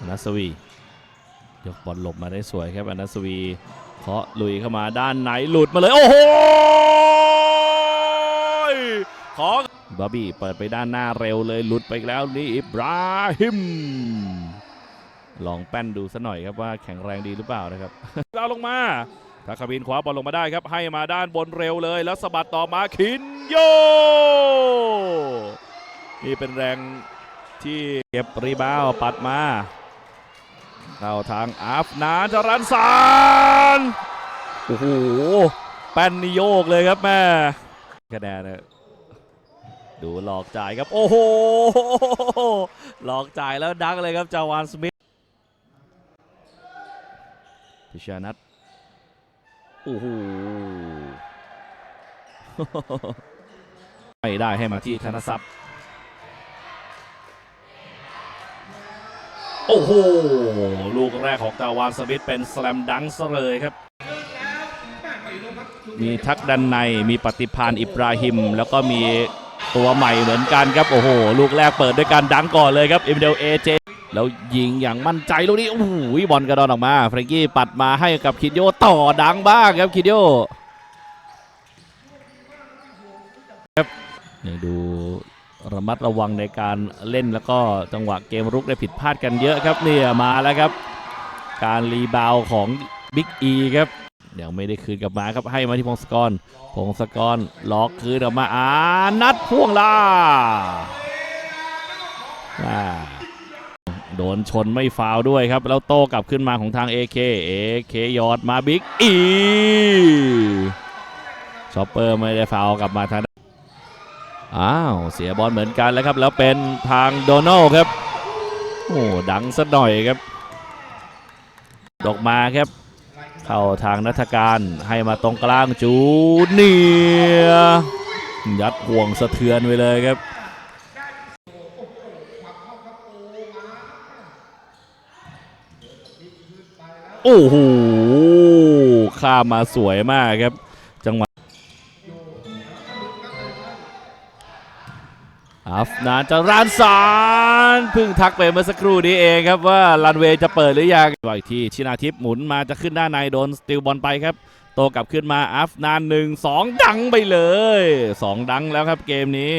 อนัสวี ยกบอลหลบมาได้สวยครับอนัสวีเคาะลุยเข้ามาด้านไหนหลุดมาเลย โอ้โหขอบาร์บี้เปิดไปด้านหน้าเร็วเลยหลุดไปแล้วนี่อิบราฮิมลองแป้นดูซะหน่อยครับว่าแข็งแรงดีหรือเปล่านะครับดาวลงมาทาคาบินขวาบอลลงมาได้ครับ ให้มาด้านบนเร็วเลย แล้วสะบัดต่อมาคินโย นี่เป็นแรงที่เก็บรีบาวปัดมา เข้าทางอัฟนานจรันสารโอ้โหแป้นนิโยกเลยครับแม่คะแนนเนี่ยดูหลอกจ่ายครับ โอ้โหหลอกจ่ายแล้วดังเลยครับจาวานสมิธพิชานัทโอ้โหไม่ได้ให้มาที่ธนทรัพย์ โอ้โห ลูกแรกของจาวานสมิธเป็นสแลมดังก์ซะเลยครับ มีทักดันในมีปฏิพานอิบราฮิม แล้วก็มีตัวใหม่เหมือนกันครับ โอ้โห ลูกแรกเปิดด้วยการดังก่อนเลยครับเอ็มเดลเอเจแล้วยิงอย่างมั่นใจลูกนี้โอ้โหบอลกระดอนออกมาเฟรนกี้ปัดมาให้กับคิดโยต่อดังบ้างครับคิดโยครับนี่ดู ระมัดระวังในการเล่นแล้วก็จังหวะเกมรุกได้ผิดพลาดกันเยอะครับเนี่ยมาแล้วครับ การรีบาวของบิ๊กอีครับเดี๋ยวไม่ได้คืนกลับมาครับให้มาที่พงศกร พงศกรล็อกคืนออกมาอานัดพ่วงล่าาโดนชนไม่ฟาวด้วยครับ แล้วโต้กลับขึ้นมาของทาง AK AK ยอดมาบิ๊กอีชอปเปอร์ไม่ได้ฟาวกลับมาทาง อ้าวเสียบอลเหมือนกันแล้วครับ แล้วเป็นทางโดนัลครับโอ้ดังสักหน่อยครับ ดอกมาครับ เข้าทางนัฐการให้มาตรงกลางจูเนียยัดห่วงสะเทือนไปเลยครับโอ้โหข้ามาสวยมากครับ อัฟนานจะรานสารเพิ่งทักไปเมื่อสักครู่นี้เองครับว่ารันเวย์จะเปิดหรือยังอีกทีชินาทิพย์หมุนมาจะขึ้นด้านในโดนสติลบอลไปครับ โตกลับขึ้นมาอัฟนานหนึ่งสองดังไปเลยสองดังแล้วครับเกมนี้